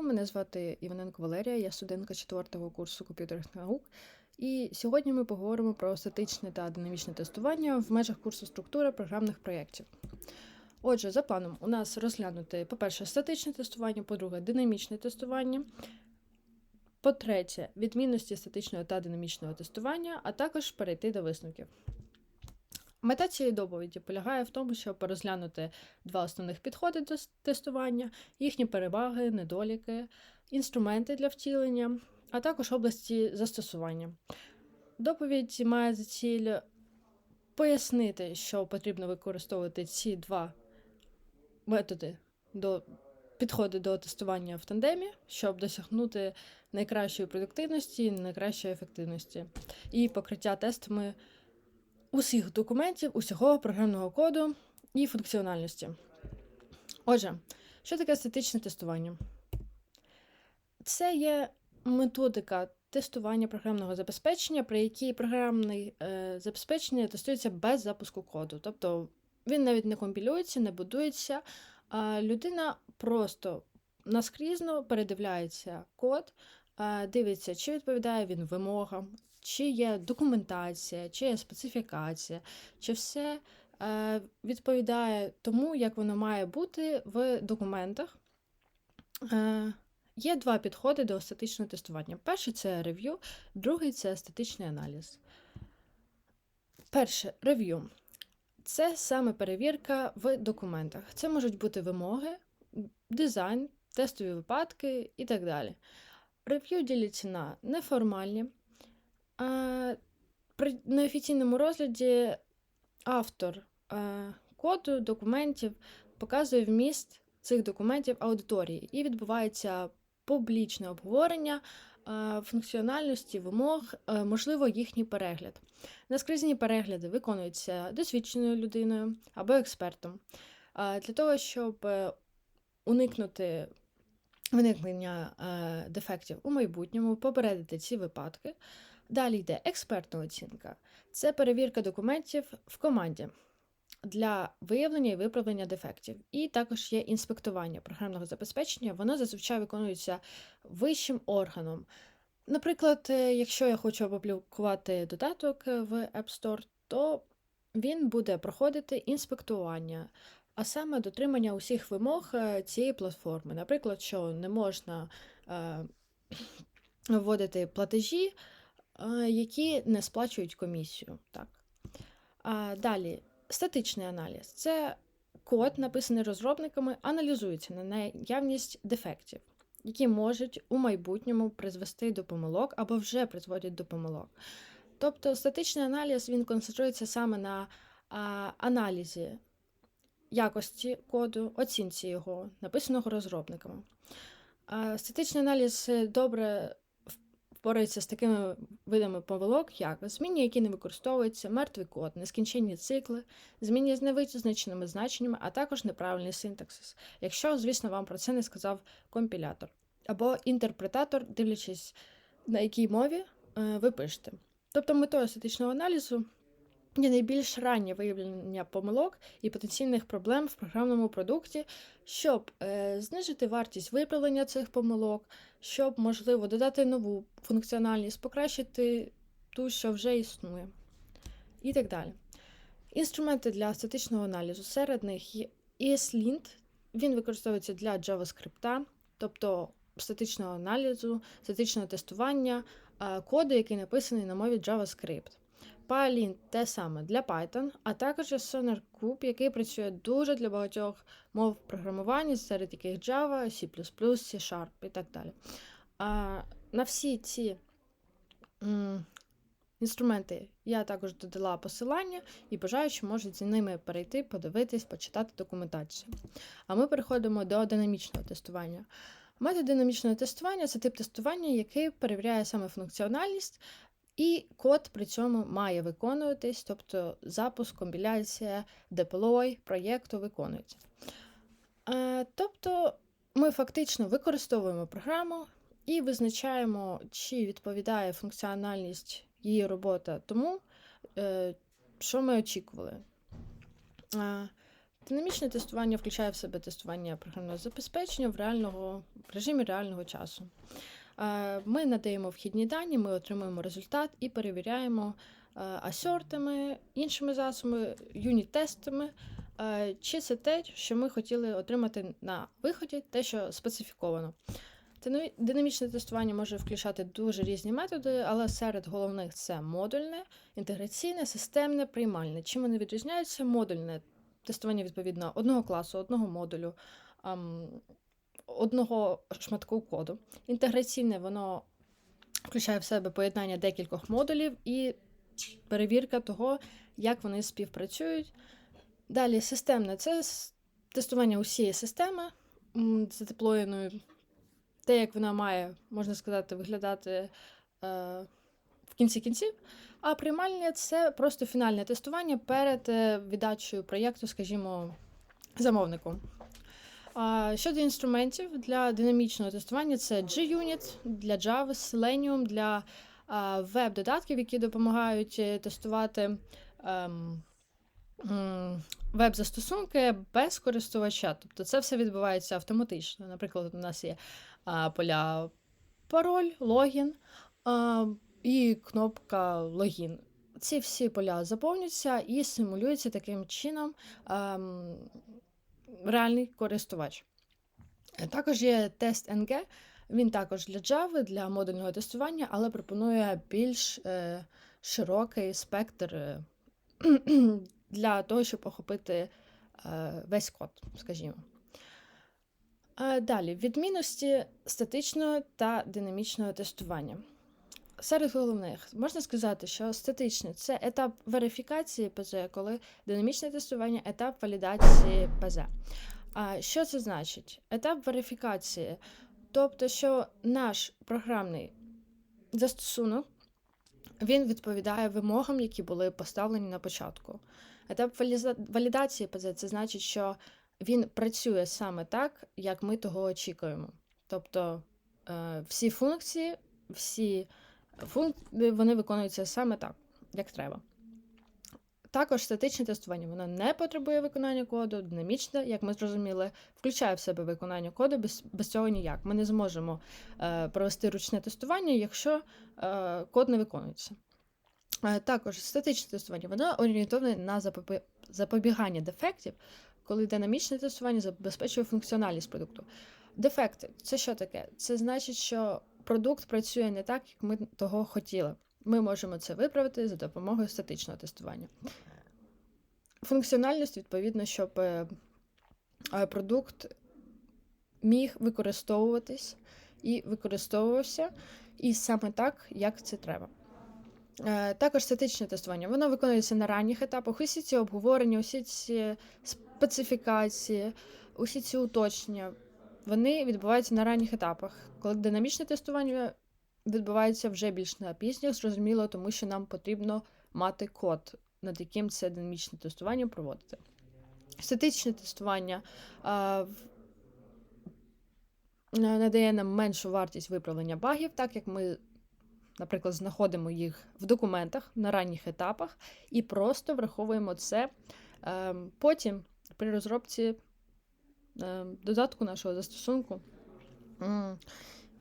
ранку. Мене звати Іваненко Валерія, я студентка 4 курсу комп'ютерних наук. І сьогодні ми поговоримо про статичне та динамічне тестування в межах курсу структури програмних проєктів. Отже, за планом, у нас розглянути, по-перше, статичне тестування, по-друге, динамічне тестування. По-третє, відмінності статичного та динамічного тестування, а також перейти до висновків. Мета цієї доповіді полягає в тому, щоб розглянути два основних підходи до тестування, їхні переваги, недоліки, інструменти для втілення, а також області застосування. Доповідь має за ціль пояснити, що потрібно використовувати ці два методи до підходи до тестування в тандемі, щоб досягнути найкращої продуктивності, найкращої ефективності і покриття тестами усіх документів, усього програмного коду і функціональності. Отже, що таке статичне тестування? Це є методика тестування програмного забезпечення, при якій програмне забезпечення тестується без запуску коду. Тобто він навіть не компілюється, не будується, а людина просто наскрізно передивляється код, дивиться, чи відповідає він вимогам, чи є документація, чи є специфікація, чи все е, відповідає тому, як воно має бути в документах. Е, Є два підходи до статичного тестування. Перший це рев'ю, другий це статичний аналіз. Перше рев'ю. Це саме перевірка в документах. Це можуть бути вимоги, дизайн, тестові випадки і так далі. Рев'ю діляться на неформальні. При неофіційному розгляді автор коду, документів показує вміст цих документів аудиторії і відбувається публічне обговорення функціональності вимог, можливо, їхній перегляд. Наскрізні перегляди виконуються досвідченою людиною або експертом. Для того, щоб е, уникнути виникнення е, дефектів у майбутньому, попередити ці випадки. Далі йде експертна оцінка. Це перевірка документів в команді для виявлення і виправлення дефектів. І також є інспектування програмного забезпечення. Воно зазвичай виконується вищим органом. Наприклад, е, якщо я хочу опублікувати додаток в App Store, то він буде проходити інспектування, а саме дотримання усіх вимог е, цієї платформи. Наприклад, що не можна е, вводити платежі, е, які не сплачують комісію. Так. А далі, статичний аналіз це код, написаний розробниками, аналізується на наявність дефектів, які можуть у майбутньому призвести до помилок або вже призводять до помилок. Тобто статичний аналіз він концентрується саме на а, аналізі якості коду, оцінці його, написаного розробниками. Статичний аналіз добре впорається з такими видами помилок, як зміни, які не використовуються, мертвий код, нескінченні цикли, зміни з невизначеними значеннями, а також неправильний синтаксис, якщо, звісно, вам про це не сказав компілятор або інтерпретатор, дивлячись, на якій мові е, ви пишете. Тобто метою статичного аналізу є найбільш раннє виявлення помилок і потенційних проблем в програмному продукті, щоб е, знижити вартість виправлення цих помилок, щоб, можливо, додати нову функціональність, покращити ту, що вже існує, і так далі. Інструменти для статичного аналізу серед них є ESLint, він використовується для JavaScript, тобто статичного аналізу, статичного тестування е, коду, який написаний на мові JavaScript. PyLint те саме для Python, а також SonarCube, який працює дуже для багатьох мов програмування, серед яких Java, C++, C Sharp і так далі. А, на всі ці м, інструменти я також додала посилання і бажаючи можуть за ними перейти, подивитись, почитати документацію. А ми переходимо до динамічного тестування. Метод динамічного тестування це тип тестування, який перевіряє саме функціональність, і код при цьому має виконуватись, тобто запуск, компіляція, деплой проєкту виконується. Е, Тобто ми фактично використовуємо програму і визначаємо, чи відповідає функціональність її робота тому, е, що ми очікували. Е, Динамічне тестування включає в себе тестування програмного забезпечення в реального в режимі реального часу. Е, Ми надаємо вхідні дані, ми отримуємо результат і перевіряємо е, асортами, іншими засобами, юніт-тестами, е, чи це те, що ми хотіли отримати на виході, те, що специфіковано. Динамі- Динамічне тестування може включати дуже різні методи, але серед головних це модульне, інтеграційне, системне, приймальне. Чим вони відрізняються? Модульне тестування відповідно одного класу, одного модулю, одного шматку коду. Інтеграційне воно включає в себе поєднання декількох модулів і перевірка того, як вони співпрацюють. Далі системне це тестування усієї системи м, задеплоєною, те, як вона має, можна сказати, виглядати е, в кінці кінців. А приймальне це просто фінальне тестування перед е, віддачею проєкту, скажімо, замовнику. Щодо інструментів для динамічного тестування, це G-Unit для Java, Selenium для веб-додатків, які допомагають е, тестувати ем, веб-застосунки без користувача. Тобто це все відбувається автоматично. Наприклад, у нас є поля пароль, логін і кнопка логін. Ці всі поля заповнюються і симулюються таким чином ем, реальний користувач. Е, Також є тест NG, він також для Java, для модульного тестування, але пропонує більш е, широкий спектр е, для того, щоб охопити весь код, скажімо. Далі, відмінності статичного та динамічного тестування. Серед головних можна сказати, що статичне це етап верифікації ПЗ, коли динамічне тестування етап валідації ПЗ. А що це значить? Етап верифікації, тобто, що наш програмний застосунок він відповідає вимогам, які були поставлені на початку. Етап валідації ПЗ це значить, що він працює саме так, як ми того очікуємо. Тобто е, всі функції, всі функції вони виконуються саме так, як треба. Також статичне тестування воно не потребує виконання коду, динамічне, як ми зрозуміли, включає в себе виконання коду, без, без цього ніяк. Ми не зможемо е, провести ручне тестування, якщо е, код не виконується. Е, також статичне тестування воно орієнтоване на запобі- запобігання дефектів, коли динамічне тестування забезпечує функціональність продукту. Дефекти це що таке? Це значить, що продукт працює не так, як ми того хотіли. Ми можемо це виправити за допомогою статичного тестування. Функціональність, відповідно, щоб е, е, продукт міг використовуватись і використовувався, і саме так, як це треба. Е, Також статичне тестування. Воно виконується на ранніх етапах. Усі ці обговорення, усі ці специфікації, усі ці уточнення, вони відбуваються на ранніх етапах. Коли динамічне тестування відбувається вже більш на пізнях, зрозуміло, тому що нам потрібно мати код, над яким це динамічне тестування проводити. Статичне тестування а, надає нам меншу вартість виправлення багів, так як ми, наприклад, знаходимо їх в документах на ранніх етапах і просто враховуємо це е, потім при розробці додатку нашого застосунку.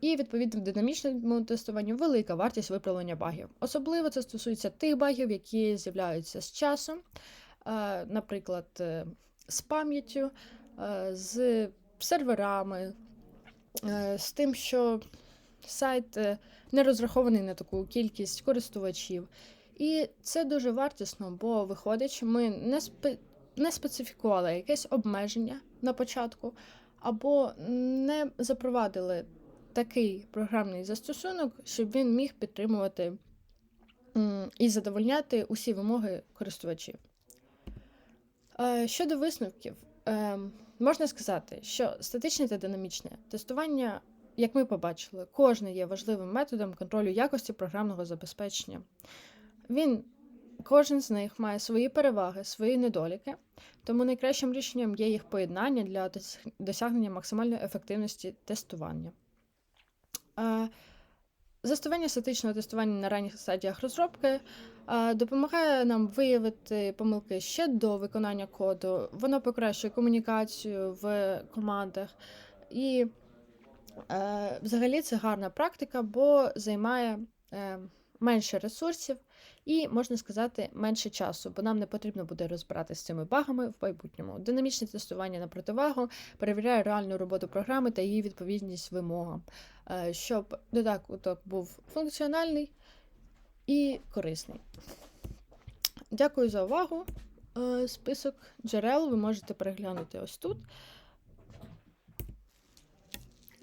І відповідно в динамічному тестуванні велика вартість виправлення багів. Особливо це стосується тих багів, які з'являються з часом, е, наприклад, е, з пам'яттю, е, з серверами, е, з тим, що сайт е, не розрахований на таку кількість користувачів. І це дуже вартісно, бо виходить, ми не, спе... не специфікували якесь обмеження на початку, або не запровадили такий програмний застосунок, щоб він міг підтримувати і задовольняти усі вимоги користувачів. Е, Щодо висновків, е, можна сказати, що статичне та динамічне тестування, як ми побачили, кожне є важливим методом контролю якості програмного забезпечення. Він, кожен з них має свої переваги, свої недоліки, тому найкращим рішенням є їх поєднання для досягнення максимальної ефективності тестування. Е, статичного тестування на ранніх стадіях розробки е, допомагає нам виявити помилки ще до виконання коду. Воно покращує комунікацію в командах. І е, взагалі це гарна практика, бо займає менше ресурсів і, можна сказати, менше часу, бо нам не потрібно буде розбиратися з цими багами в майбутньому. Динамічне тестування на противагу перевіряє реальну роботу програми та її відповідність вимогам, е, щоб додаток був функціональний і корисний. Дякую за увагу. Е, Список джерел ви можете переглянути ось тут.